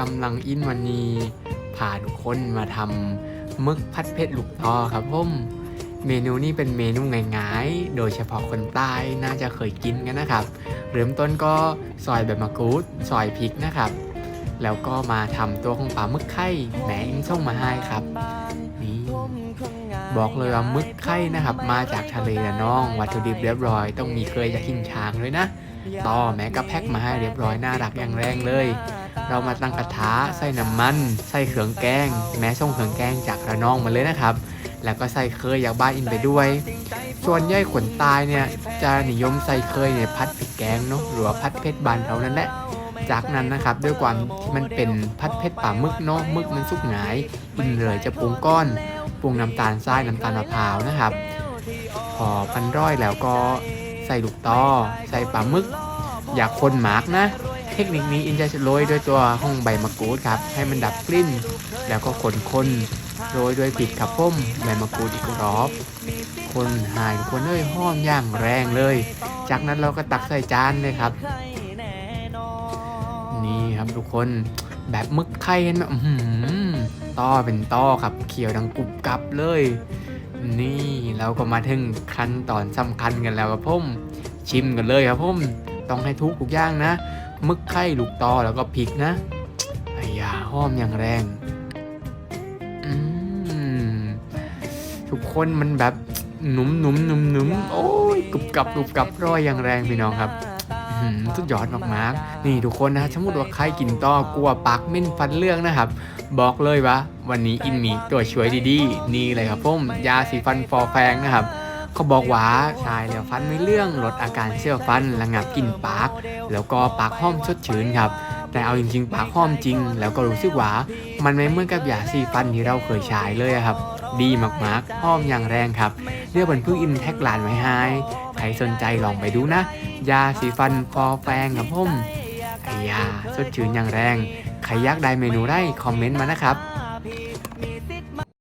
กำลังอินวันนี้พาทุกคนมาทำมึกพัดเผ็ดลูกตอครับผมเมนูนี้เป็นเมนูง่ายๆ โดยเฉพาะคนใต้น่าจะเคยกินกันนะครับ เริ่มต้นก็ซอยใบบมะกรูดซอยพริกนะครับ แล้วก็มาทำตัวของปลาหมึกไข่แหนอิงส่งมาให้ครับนี่บอกเลยว่ามึกไข่นะครับ มาจากทะเลนะน้อง วัตถุดิบเรียบร้อย ต้องมีเคยจะกินช้างเลยนะ ต่อแม้ก็แพ็คมาให้เรียบร้อยน่ารักอย่างแรงเลย เรามาตั้งกระทะใส่น้ำมันใส่เครื่องแกง แม้ส่งเครื่องแกงจากระนองมาเลยนะครับ แล้วก็ใส่เคยจากบ้าอินไปด้วย ส่วนใหญ่คนตายเนี่ยจะนิยมใส่เคยในพัดพริกแกงเนาะหรือว่าพัดเพชรบานเท่านั้นแหละจากนั้นนะครับด้วยความที่มันเป็นพัดเพชรป่ามึกเนาะมึกมันสุกหงายอินเลยจะปรุงก้อนปรุงน้ำตาลทรายน้ำตาลมะพร้าวนะครับพอพันร้อยแล้วก็ใส่ลูกตอใส่ปลาหมึก อยากคนหมากนะ ทคนิคนี้อินจะโรยด้วยตัวห้องใบมะกรูดครับ ให้มันดับกลิ่น แล้วก็คนคนๆโรยด้วยปิดขับพุ่มใบมะกรูดอีกรอบ คนหายทุกคนเอ้ยห้อมอย่างแรงเลย จากนั้นเราก็ตักใส่จานเลยครับ นี่ครับทุกคนแบบมึกไข่เห็นไหมต้อเป็นต้อครับเขียวดังกรุบกรับเลย นี่เราก็มาถึงขั้นตอนสำคัญกันแล้วครับผมชิมกันเลยครับผมต้องให้ทุกทุกอย่างนะ มึกไข่ลูกตอแล้วก็พริกนะไอ้ยาหอมอย่างแรงอืมทุกคนมันแบบหนุ่มหนุ่มหนุ่มหนุ่มโอ้ยกรุบกรับกรุบกรับร้อยอย่างแรงพี่น้องครับสุดยอดมากๆ นี่ทุกคนนะสมมติว่าใครกินต้อกลัวปากเม่นฟันเรื่องนะครับ บอกเลยว่า วันนี้อินมีตัวช่วยดีๆ นี่เลยครับผมยาสีฟันฟอแฟงนะครับ เขาบอกว่าชายแล้วฟันไม่เรื่องลดอาการเสี้ยฟันระงับกลิ่นปาก แล้วก็ปากห้อมสดชื่นครับแต่เอาจริงๆ ปากห้อมจริง แล้วก็รู้สึกว่ามันไม่เหมือนกับยาสีฟันที่เราเคยใช้เลยครับ ดีมากๆห้อมอย่างแรงครับเรียกเป็นพึ่งอินแท็กหลานไว้ให้ใครสนใจลองไปดูนะ ยาสีฟันฟอแฟงครับผมไอยาสดชื่นอย่างแรง ใครอยากได้เมนูได้คอมเมนต์มานะครับ